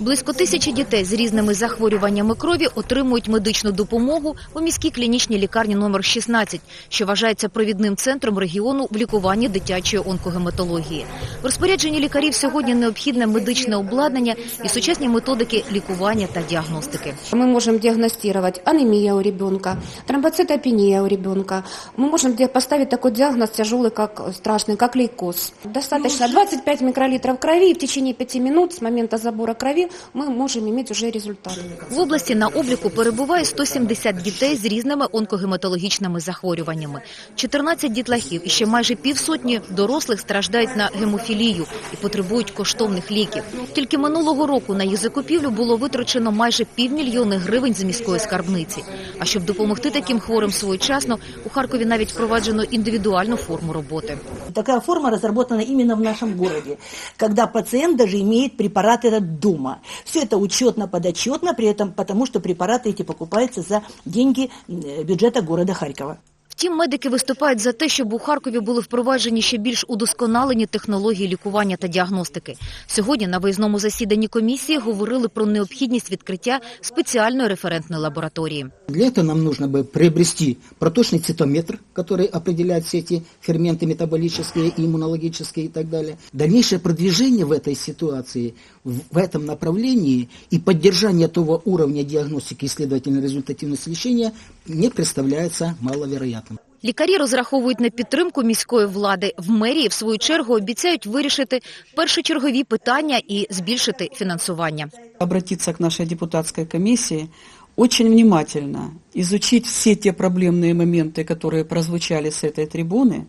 Близько тисячі дітей з різними захворюваннями крові отримують медичну допомогу у міській клінічній лікарні номер 16, що вважається провідним центром регіону в лікуванні дитячої онкогематології. В розпорядженні лікарів сьогодні необхідне медичне обладнання і сучасні методики лікування та діагностики. Мы можем диагностировать анемия у ребенка, тромбоцитопения у ребенка. Мы можем ди- поставить такой диагноз тяжелый, как страшный, как лейкоз. Достаточно 25 микролитров крови, и в течение 5 минут с момента забора крови мы можем иметь уже результат. В області на обліку перебуває 170 дітей з різними онкогематологічними захворюваннями. 14 дітлахів і ще майже півсотні дорослих страждають на гемофілію і потребують коштовних ліків. Тільки минулого року на їх закупівлю було витрачено майже півмільйони гривень з міської скарбниці. А щоб допомогти таким хворим своєчасно, у Харкові навіть впроваджено індивідуальну форму роботи. Такая форма разработана именно в нашем городе, когда пациент даже имеет препарат этот дома. Все это учетно-подотчетно, при этом потому, что препараты эти покупаются за деньги э, бюджета города Харькова. Втім, медики виступають за те, щоб у Харкові були впроваджені ще більш удосконалені технології лікування та діагностики. Сьогодні на виїзному засіданні комісії говорили про необхідність відкриття спеціальної референтної лабораторії. Для этого нам нужно бы приобрести проточный цитометр, который определяет все эти ферменты метаболические, иммунологические и так далее. Дальнейшее продвижение в этой ситуации, в в этом направлении и поддержание того уровня диагностики и, следовательно, результативности лечения не представляется маловероятным. Лікарі розраховують на підтримку міської влади. В мерії, в свою чергу, обіцяють вирішити першочергові питання і збільшити фінансування. обратиться к нашей депутатской комиссии, очень внимательно изучить все те проблемные моменты, которые прозвучали с этой трибуны,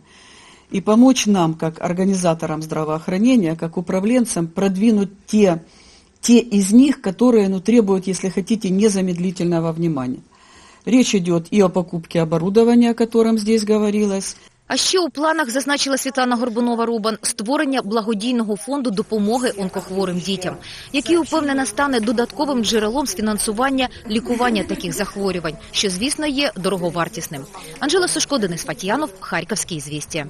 и помочь нам, как организаторам здравоохранения, как управленцам, продвинуть те, те из них, которые ну, требуют, если хотите, незамедлительного внимания. Речь идет и о покупке оборудования, о котором здесь говорилось, А ще у планах зазначила Світлана Горбунова-Рубан створення благодійного фонду допомоги онкохворим дітям, який упевнена стане додатковим джерелом з фінансування лікування таких захворювань, що звісно є дороговартісним. Анжела Сушко, Денис Фатіянов, Харківські звістя.